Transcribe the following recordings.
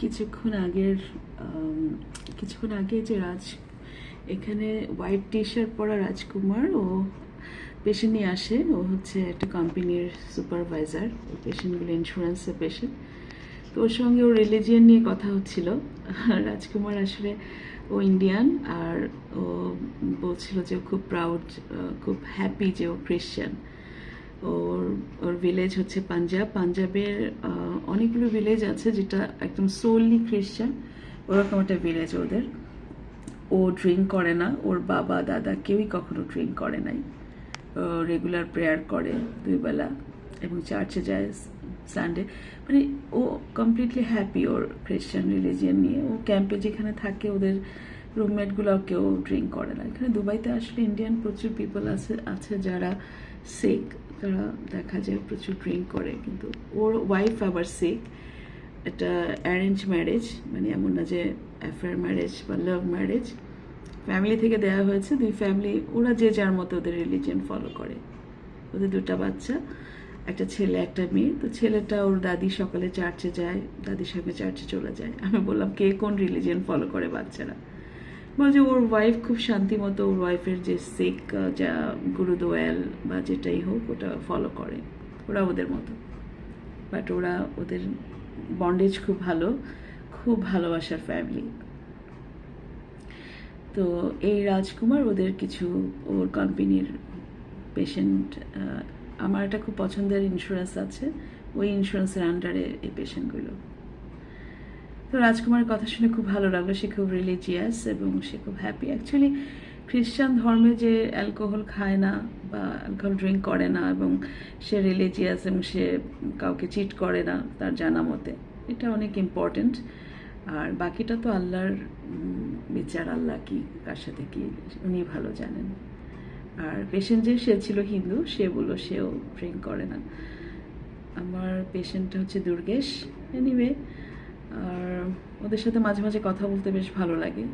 কিছুক্ষণ আগের কিছুক্ষণ আগে যে রাজ, এখানে হোয়াইট টি শার্ট পরা রাজকুমার, ও পেশেন্ট নিয়ে আসে। ও হচ্ছে একটা কোম্পানির সুপারভাইজার ও পেশেন্টগুলো ইন্স্যুরেন্সের পেশেন্ট তো ওর সঙ্গে ও রিলিজিয়ান নিয়ে কথা হচ্ছিল। রাজকুমার আসলে ও ইন্ডিয়ান আর ও বলছিল যে খুব প্রাউড খুব হ্যাপি যে ও খ্রিশ্চান ওর ওর ভিলেজ হচ্ছে পাঞ্জাব। পাঞ্জাবের অনেকগুলো ভিলেজ আছে যেটা একদম সোললি খ্রিশ্চান ওরকম একটা ভিলেজ ওদের। ও ড্রিঙ্ক করে না। ওর বাবা, দাদা কেউই কখনো ড্রিঙ্ক করে নাই। রেগুলার প্রেয়ার করে দুই বেলা এবং চার্চে যায় সানডে মানে ও কমপ্লিটলি হ্যাপি ওর খ্রিশ্চান রিলিজিয়ান নিয়ে। ও ক্যাম্পে যেখানে থাকে ওদের রুমমেটগুলো কেউ ড্রিঙ্ক করে না। এখানে দুবাইতে আসলে ইন্ডিয়ান প্রচুর পিপল আছে আছে যারা সেক যারা দেখা যায় প্রচুর ড্রিঙ্ক করে, কিন্তু ওর ওয়াইফ আবার সেক এটা অ্যারেঞ্জ ম্যারেজ মানে এমন না যে অ্যাফেয়ার ম্যারেজ বা লাভ ম্যারেজ ফ্যামিলি থেকে দেওয়া হয়েছে, দুই ফ্যামিলি ওরা যে যার মতো ওদের রিলিজিয়ন ফলো করে। ওদের দুটো বাচ্চা, একটা ছেলে, একটা মেয়ে, তো ছেলেটা ওর দাদি সকালে চার্চে যায়, দাদির সঙ্গে চার্চে চলে যায়। আমি বললাম, কে কোন রিলিজিয়ন ফলো করে বাচ্চারা? বলছে, ওর ওয়াইফ খুব শান্তি মতো ওর ওয়াইফের যে শিখ যা গুরুদোয়াল বা যেটাই হোক, ওটা ফলো করে। ওরা ওদের মতো। বাট ওরা ওদের বন্ডেজ খুব ভালো, খুব ভালোবাসার ফ্যামিলি তো এই রাজকুমার ওদের কিছু, ওর কোম্পানির পেশেন্ট আমার একটা খুব পছন্দের ইন্স্যুরেন্স আছে। ওই ইন্স্যুরেন্সের আন্ডারে এই পেশেন্টগুলো তো রাজকুমারের কথা শুনে খুব ভালো লাগল। সে খুব রিলিজিয়াস এবং সে খুব হ্যাপি অ্যাকচুয়ালি খ্রিস্টান ধর্মে যে অ্যালকোহল খায় না বা অ্যালকোহল ড্রিঙ্ক করে না এবং সে রিলিজিয়াস এবং সে কাউকে চিট করে না তার জানা মতে, এটা অনেক ইম্পর্ট্যান্ট আর বাকিটা তো আল্লাহর বিচার, আল্লাহ কি, কার সাথে কি, উনি ভালো জানেন। আর পেশেন্ট যে, সে ছিল হিন্দু, সে বলল সেও ড্রিঙ্ক করে না। আমার পেশেন্টটা হচ্ছে দুর্গেশ। এনিওয়ে আর ওদের সাথে মাঝে মাঝে কথা বলতে বেশ ভালো লাগে।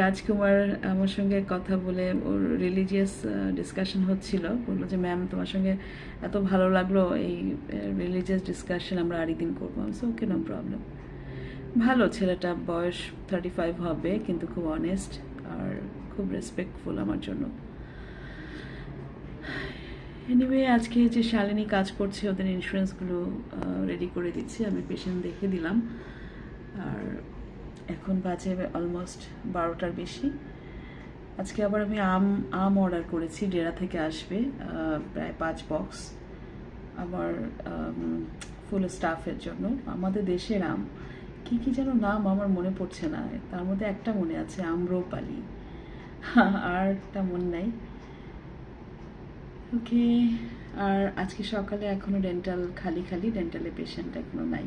রাজকুমার আমার সঙ্গে কথা বলে ওর রিলিজিয়াস ডিসকাশন হচ্ছিল। বলল যে ম্যাম তোমার সঙ্গে এত ভালো লাগল এই রিলিজিয়াস ডিসকাশন আমরা আরেকদিন করব। সো ওকে নো প্রবলেম ভালো, ছেলেটা বয়স থার্টি ফাইভ হবে, কিন্তু খুব অনেস্ট আর খুব রেসপেক্টফুল আমার জন্য। এনিওয়ে আজকে যে শালিনী কাজ করছে, ওদের ইন্স্যুরেন্সগুলো রেডি করে দিচ্ছি, আমি পেশেন্ট দেখে দিলাম। আর এখন বাজে অলমোস্ট বারোটার বেশি। আজকে আবার আমি আম আম অর্ডার করেছি, ডেরা থেকে আসবে প্রায় পাঁচ বক্স আমার ফুল স্টাফের জন্য। আমাদের দেশের আম, কি কি যেন নাম আমার মনে পড়ছে না। তার মধ্যে একটা মনে আছে, আম্রপালি। আর একটা মনে নাই। ওকে আর আজকে সকালে এখনও ডেন্টাল খালি খালি ডেন্টালে পেশেন্ট এখনও নাই।